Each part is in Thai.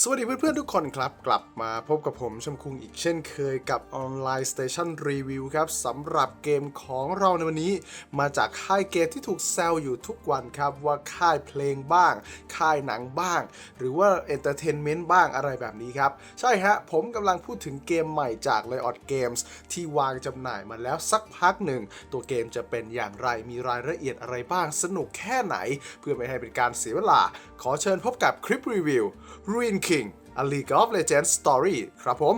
สวัสดีเพื่อนๆทุกคนครับ กลับมาพบกับผมชมคุงอีกเช่นเคยกับออนไลน์สเตชันรีวิวครับสำหรับเกมของเราในวันนี้ มาจากค่ายเกมที่ถูกแซวอยู่ทุกวันครับว่าค่ายเพลงบ้าง ค่ายหนังบ้าง หรือว่าเอนเตอร์เทนเมนต์บ้างอะไรแบบนี้ครับ ใช่ฮะ ผมกำลังพูดถึงเกมใหม่จาก l ล o t Games ที่วางจำหน่ายมาแล้วสักพักหนึ่ง ตัวเกมจะเป็นอย่างไรมีรายละเอียดอะไรบ้างสนุกแค่ไหน เพื่อไม่ให้เป็นการเสียเวลา ขอเชิญพบกับคลิปรีวิว Ruin King A League of Legends Story ครับผม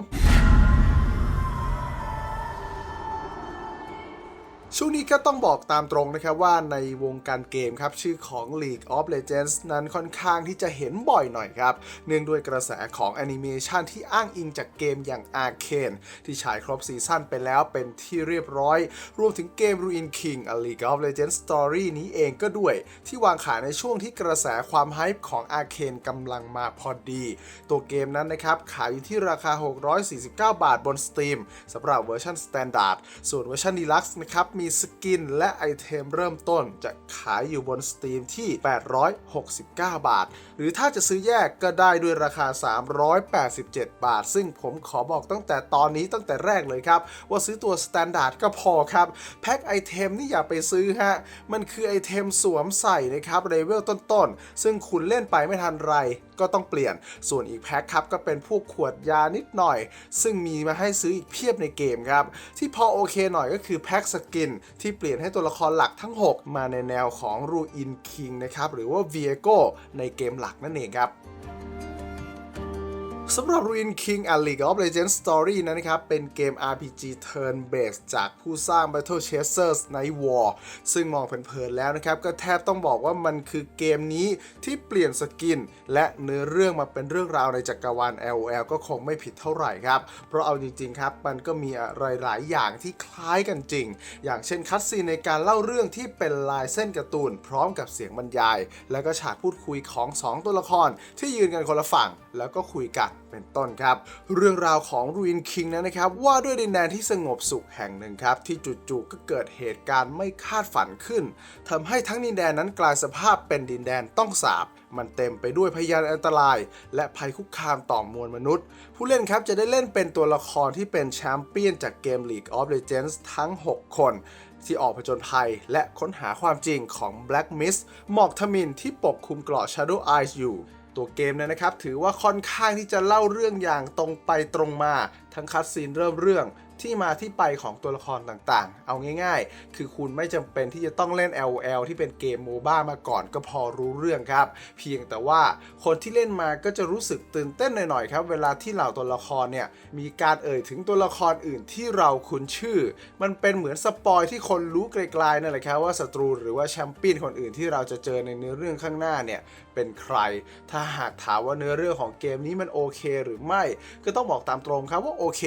ช่วงนี้ก็ต้องบอกตามตรงนะครับว่าในวงการเกมครับ ชื่อของ League of Legends นั้นค่อนข้างที่จะเห็นบ่อยหน่อยครับ เนื่องด้วยกระแสของแอนิเมชันที่อ้างอิงจากเกมอย่าง Arcane ที่ฉายครบซีซั่นไปแล้วเป็นที่เรียบร้อย รวมถึงเกม Ruin King A League of Legends Story นี้เองก็ด้วย ที่วางขายในช่วงที่กระแสความไฮป์ของ Arcane กำลังมาพอดี ตัวเกมนั้นนะครับขายอยู่ที่ราคา 649 บาทบน Steam สำหรับเวอร์ชัน Standard ส่วนเวอร์ชัน Deluxe นะครับมีสกินและไอเทมเริ่มต้นจะขายอยู่บน Steam ที่ 869 บาท หรือถ้าจะซื้อแยกก็ได้ด้วยราคา 387 บาท ซึ่งผมขอบอกตั้งแต่ตอนนี้ตั้งแต่แรกเลยครับ ว่าซื้อตัว Standard ก็พอครับ แพ็คไอเทมนี่อย่าไปซื้อฮะ มันคือไอเทมสวมใส่นะครับเลเวลต้นๆ ซึ่งคุณเล่นไปไม่ทันไรก็ต้องเปลี่ยน ส่วนอีกแพ็คครับก็เป็นพวกขวดยานิดหน่อย ซึ่งมีมาให้ซื้ออีกเพียบในเกมครับ ที่พอโอเคหน่อยก็คือแพ็คสกินที่เปลี่ยนให้ตัวละครหลักทั้ง 6 มาในแนวของรูอินคิงนะครับหรือว่าเวียโกในเกมหลักนั่นเองครับ สำหรับ Ruin King A League of Legends Story นั้นะครับ เป็นเกม RPG Turn Based จากผู้สร้าง Battle Chasers Night War ซึ่งมองเผินๆแล้วนะครับ ก็แทบต้องบอกว่ามันคือเกมนี้ที่เปลี่ยนสกิน และเนื้อเรื่องมาเป็นเรื่องราวในจักรวาล LOL ก็คงไม่ผิดเท่าไหร่ครับ เพราะเอาจริงๆครับ มันก็มีอะไรหลายอย่างที่คล้ายกันจริง อย่างเช่นคัตซีนในการเล่าเรื่องที่เป็นลายเส้นการ์ตูน พร้อมกับเสียงบรรยาย แล้วก็ฉากพูดคุยของสองตัวละครที่ยืนกันคนละฝั่งแล้วก็คุยกัน เป็นต้นครับ เรื่องราวของรูอินคิงนั้นนะครับ ว่าด้วยดินแดนที่สงบสุขแห่งหนึ่งครับ ที่จู่ๆก็เกิดเหตุการณ์ไม่คาดฝันขึ้นทำให้ทั้งดินแดนนั้นกลายสภาพเป็นดินแดนต้องสาบ มันเต็มไปด้วยพยานอันตราย และภัยคุกคามต่อมวลมนุษย์ ผู้เล่นครับจะได้เล่นเป็นตัวละครที่เป็นแชมเปี้ยนจากเกม League of Legends ทั้ง 6 คนที่ออกผจญภัยและค้นหาความจริงของ Black Mist หมอกทมินที่ปกคลุมเกราะ Shadow Eyes อยู่ ตัวเกมเนยนะครับ ถือว่าค่อนข้างที่จะเล่าเรื่องอย่างตรงไปตรงมา ทั้งคัดซีนเริ่มเรื่อง ที่มาที่ไปของตัวละครต่างๆ เอาง่ายๆ คือคุณไม่จำเป็นที่จะต้องเล่น LOL ที่เป็นเกมโมบ้ามาก่อนก็พอรู้เรื่องครับ เพียงแต่ว่าคนที่เล่นมาก็จะรู้สึกตื่นเต้นหน่อยๆครับ เวลาที่เหล่าตัวละครเนี่ยมีการเอ่ยถึงตัวละครอื่นที่เราคุ้นชื่อ มันเป็นเหมือนสปอยที่คนรู้ไกลๆนั่นแหละครับว่าศัตรูหรือว่าแชมเปี้ยนคนอื่นที่เราจะเจอในเนื้อเรื่องข้างหน้าเนี่ยเป็นใคร ถ้าหากถามว่าเนื้อเรื่องของเกมนี้มันโอเค หรือไม่ ก็ต้องบอกตามตรงครับว่าโอเค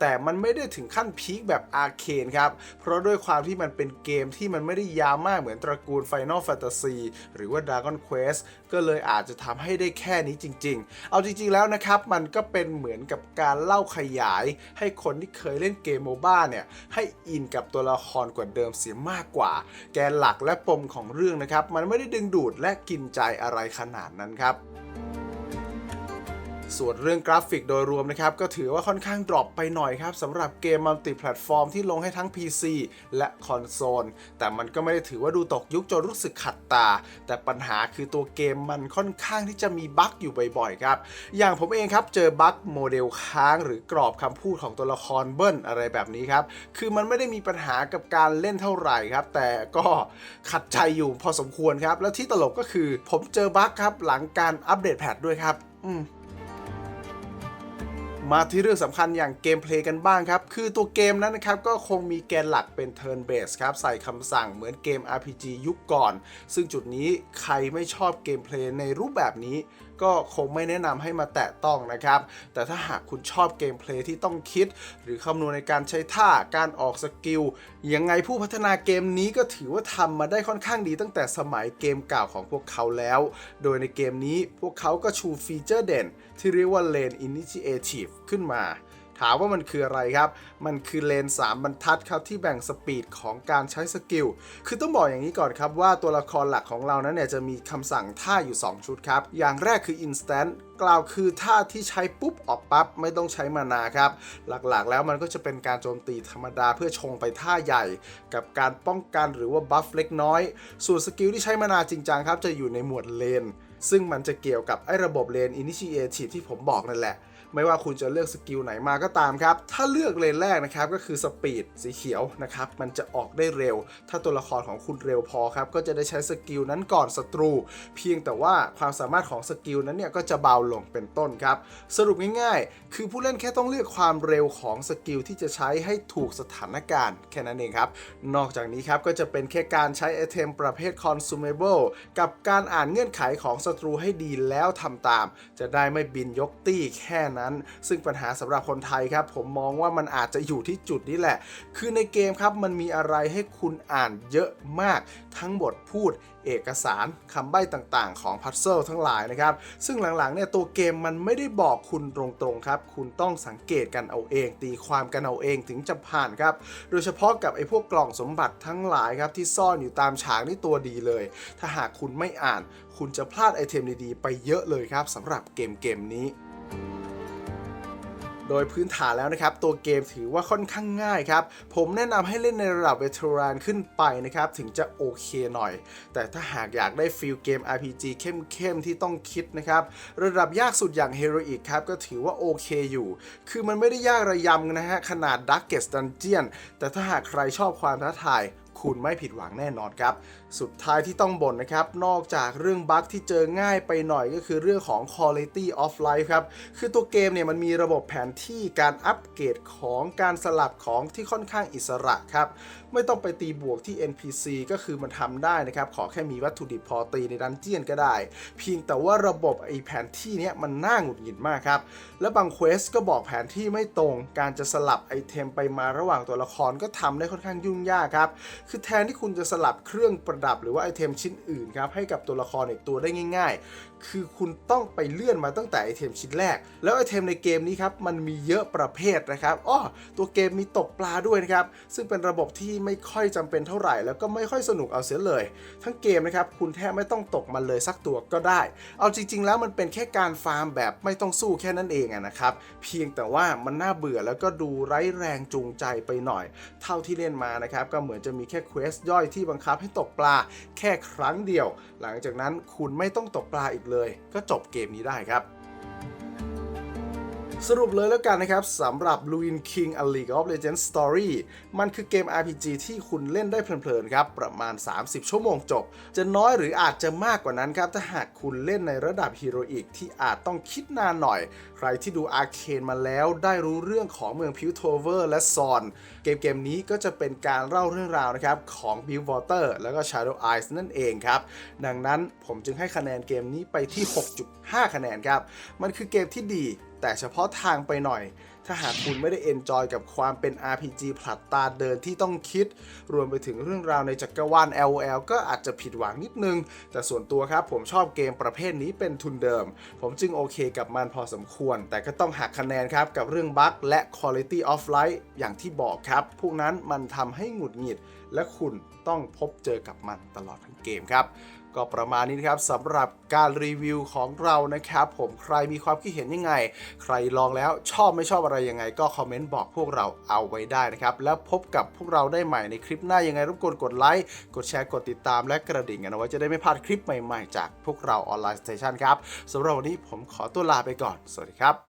แต่มันไม่ได้ถึงขั้นพีคแบบอาร์เคนครับ เพราะด้วยความที่มันเป็นเกมที่มันไม่ได้ยาวมากเหมือนตระกูล Final Fantasy หรือว่า Dragon Quest ก็เลยอาจจะทำให้ได้แค่นี้จริง ๆ เอาจริง ๆ แล้วนะครับ มันก็เป็นเหมือนกับการเล่าขยาย ให้คนที่เคยเล่นเกมโมบ้าเนี่ย ให้อินกับตัวละครกว่าเดิมเสียมากกว่า แกนหลักและปมของเรื่องนะครับ มันไม่ได้ดึงดูดและกินใจอะไรขนาดนั้นครับ ส่วนเรื่องกราฟิกโดยรวมนะครับ ก็ถือว่าค่อนข้างดรอปไปหน่อยครับสำหรับเกมมัลติแพลตฟอร์มที่ลงให้ทั้ง PC และคอนโซลแต่มันก็ไม่ได้ถือว่าดูตกยุคจนรู้สึกขัดตา แต่ปัญหาคือตัวเกมมันค่อนข้างที่จะมีบั๊กอยู่บ่อยๆครับ อย่างผมเองครับเจอบั๊กโมเดลค้างหรือกรอบคำพูดของตัวละครเบิ้ลอะไรแบบนี้ครับ คือมันไม่ได้มีปัญหากับการเล่นเท่าไหร่ครับ แต่ก็ขัดใจอยู่พอสมควรครับ แล้วที่ตลกก็คือผมเจอบั๊กครับหลังการอัปเดตแพทด้วยครับ อืม มาที่เรื่องสำคัญอย่างเกมเพลย์กันบ้างครับ คือตัวเกมนั้นนะครับ ก็คงมีแกนหลักเป็น Turn Based ครับ ใส่คำสั่งเหมือนเกม RPG ยุคก่อน ซึ่งจุดนี้ใครไม่ชอบเกมเพลย์ในรูปแบบนี้ ก็คงไม่แนะนำให้มาแตะต้องนะครับ แต่ถ้าหากคุณชอบเกมเพลย์ที่ต้องคิด หรือคำนวณในการใช้ท่าการออกสกิลยังไงผู้พัฒนาเกมนี้ก็ถือว่าทำมาได้ค่อนข้างดีตั้งแต่สมัยเกมเก่าของพวกเขาแล้ว โดยในเกมนี้พวกเขาก็ชูฟีเจอร์เด่น ที่เรียกว่า Lane Initiative ขึ้นมา ถามว่ามันคืออะไรครับ มันคือเลน 3 บรรทัดครับที่แบ่งสปีดของการใช้สกิล คือต้องบอกอย่างนี้ก่อนครับว่าตัวละครหลักของเรานั้นเนี่ยจะมีคำสั่งท่าอยู่ 2 ชุดครับ อย่างแรกคือ instant กล่าวคือท่าที่ใช้ปุ๊บออกปั๊บไม่ต้องใช้มานาครับ หลักๆ แล้วมันก็จะเป็นการโจมตีธรรมดาเพื่อชงไปท่าใหญ่ กับการป้องกันหรือว่าบัฟเล็กน้อย ส่วนสกิลที่ใช้มานาจริงจังครับจะอยู่ในหมวดเลนซึ่งมันจะเกี่ยวกับไอ้ระบบเลน Initiative ที่ผมบอกนั่นแหละ ไม่ว่าคุณจะเลือกสกิลไหนมาก็ตามครับ ถ้าเลือกเลนแรกนะครับก็คือสปีดสีเขียวนะครับมันจะออกได้เร็ว ถ้าตัวละครของคุณเร็วพอครับก็จะได้ใช้สกิลนั้นก่อนศัตรู เพียงแต่ว่าความสามารถของสกิลนั้นเนี่ยก็จะเบาลงเป็นต้นครับ สรุปง่ายๆ คือผู้เล่นแค่ต้องเลือกความเร็วของสกิลที่จะใช้ให้ถูกสถานการณ์แค่นั้นเองครับ นอกจากนี้ครับก็จะเป็นแค่การใช้ไอเทมประเภท consumable กับการอ่านเงื่อนไขของศัตรูให้ดีแล้วทำตาม จะได้ไม่บินยกตี้แค่นั้น ซึ่งปัญหาสำหรับคนไทยครับ ผมมองว่ามันอาจจะอยู่ที่จุดนี้แหละ คือในเกมครับมันมีอะไรให้คุณอ่านเยอะมาก ทั้งบทพูดเอกสารคำใบ้ต่างๆ ของพัซเซิลทั้งหลายนะครับ ซึ่งหลังๆเนี่ยตัวเกมมันไม่ได้บอกคุณตรงๆครับ คุณต้องสังเกตกันเอาเอง ตีความกันเอาเองถึงจะผ่านครับ โดยเฉพาะกับไอ้พวกกล่องสมบัติทั้งหลายครับที่ซ่อนอยู่ตามฉากนี่ตัวดีเลย ถ้าหากคุณไม่อ่าน คุณจะพลาดไอเทมดีๆ ไปเยอะเลยครับสำหรับเกมเกมนี้ โดยพื้นฐานแล้วนะครับ ตัวเกมถือว่าค่อนข้างง่ายครับ ผมแนะนำให้เล่นในระดับเวทรานขึ้นไปนะครับ ถึงจะโอเคหน่อย แต่ถ้าหากอยากได้ฟิลเกม RPG เข้มๆที่ต้องคิดนะครับ ระดับยากสุดอย่าง Heroic ครับ ก็ถือว่าโอเคอยู่ คือมันไม่ได้ยากระยำนะฮะ ขนาด Darkest Dungeon แต่ถ้าหากใครชอบความท้าทาย คุณไม่ผิดหวังแน่นอนครับ สุดท้ายที่ต้องบ่นนะครับ นอกจากเรื่องบั๊กที่เจอง่ายไปหน่อยก็คือเรื่องของ quality of life ครับ คือตัวเกมเนี่ยมันมีระบบแผนที่การอัปเกรดของการสลับของที่ค่อนข้างอิสระครับ ไม่ต้องไปตีบวกที่ NPC ก็คือมันทำได้นะครับ ขอแค่มีวัตถุดิบพอตีในดันเจียนก็ได้ เพียงแต่ว่าระบบไอแผนที่เนี้ยมันน่าหงุดหงิดมากครับ และบางเควสก็บอกแผนที่ไม่ตรง การจะสลับไอเทมไปมาระหว่างตัวละครก็ทำได้ค่อนข้างยุ่งยากครับคือแทนที่คุณจะสลับเครื่องประดับหรือว่าไอเทมชิ้นอื่นครับให้กับตัวละครอีกตัวได้ง่าย ๆ คือคุณต้องไปเลื่อนมาตั้งแต่ไอเทมชิ้นแรก แล้วไอเทมในเกมนี้ครับมันมีเยอะประเภทนะครับอ้อตัวเกมมีตกปลาด้วยนะครับซึ่งเป็นระบบที่ไม่ค่อยจำเป็นเท่าไหร่ แล้วก็ไม่ค่อยสนุกเอาเสียเลย ทั้งเกมนะครับคุณแทบไม่ต้องตกมันเลยสักตัวก็ได้ เอาจริง ๆ แล้วมันเป็นแค่การฟาร์มแบบไม่ต้องสู้แค่นั้นเองนะครับเพียงแต่ว่ามันน่าเบื่อแล้วก็ดูไร้แรงจูงใจไปหน่อย เท่าที่เล่นมานะครับก็เหมือนจะมีแค่ค่เควสย่อยที่บังคับให้ตกปลาแค่ครั้งเดียว หลังจากนั้นคุณไม่ต้องตกปลาอีกเลย ก็จบเกมนี้ได้ครับ สรุปเลยแล้วกันนะครับสำหรับ Luin King A League of Legends Story มันคือเกม RPG ที่คุณเล่นได้เพลินๆครับ ประมาณ 30 ชั่วโมงจบ จะน้อยหรืออาจจะมากกว่านั้นครับ ถ้าหากคุณเล่นในระดับฮีโรอีกที่อาจต้องคิดนานหน่อย ใครที่ดูอาร์เคนมาแล้วได้รู้เรื่องของเมืองพิวโทเวอร์และซอนเกมเกมนี้ก็จะเป็นการเล่าเรื่องราวนะครับของ b i l l Water แล้วก็ Shadow Eyes นั่นเองครับ ดังนั้นผมจึงให้คะแนนเกมนี้ไปที่ 6.5 คะแนนครับ มันคือเกมที่ดี แต่เฉพาะทางไปหน่อย ถ้าหากคุณไม่ได้เอนจอยกับความเป็น RPG ผลัดตาเดินที่ต้องคิด รวมไปถึงเรื่องราวในจักรวาล LOL ก็อาจจะผิดหวังนิดนึง แต่ส่วนตัวครับผมชอบเกมประเภทนี้เป็นทุนเดิม ผมจึงโอเคกับมันพอสมควร แต่ก็ต้องหักคะแนนครับกับเรื่องบั๊กและ Quality of Life อย่างที่บอกครับ พวกนั้นมันทำให้หงุดหงิด และคุณต้องพบเจอกับมันตลอดทั้งเกมครับ ก็ประมาณนี้นะครับสำหรับการรีวิวของเรานะครับ ผมใครมีความคิดเห็นยังไง ใครลองแล้วชอบไม่ชอบอะไรยังไง ก็คอมเมนต์บอกพวกเราเอาไว้ได้นะครับ แล้วพบกับพวกเราได้ใหม่ในคลิปหน้ายังไงรบกวนกดไลค์กดแชร์กดติดตามและกระดิ่งกันเอาไว้จะได้ไม่พลาดคลิปใหม่ๆ จากพวกเราออนไลน์สเตชันครับสำหรับวันนี้ผมขอตัวลาไปก่อน สวัสดีครับ